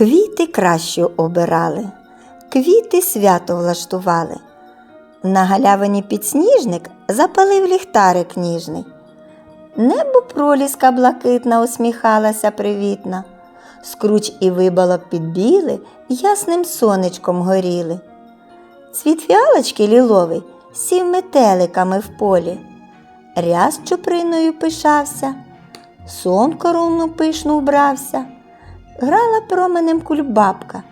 Квіти кращу обирали, квіти свято влаштували. На галявині підсніжник запалив ліхтарик ніжний. Небо проліска блакитна усміхалася привітна. Скруч і вибалок підбіли, ясним сонечком горіли. Цвіт фіалочки ліловий сів метеликами в полі. Ряз чуприною пишався, сон коронну пишну вбрався. Грала променем кульбабка,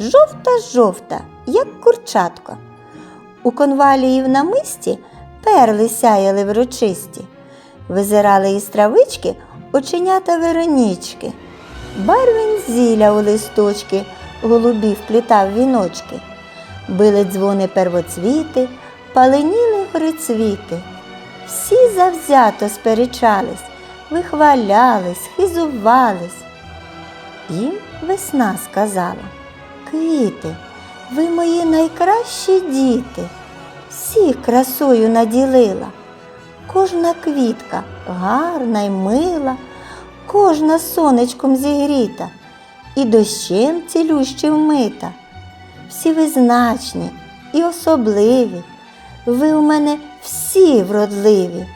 жовта-жовта, як курчатко. У конвалії в намисті перли сяяли врочисті, визирали із травички оченята Веронічки. Барвінь зілля у листочки голубів плітав віночки, били дзвони первоцвіти, паленіли горицвіти. Всі завзято сперечались, вихвалялись, хизувались. Їм весна сказала Квіти, ви мої найкращі діти, всіх красою наділила. Кожна квітка гарна й мила, кожна сонечком зігріта, і дощем цілющим вмита. Всі ви значні і особливі, ви у мене всі вродливі.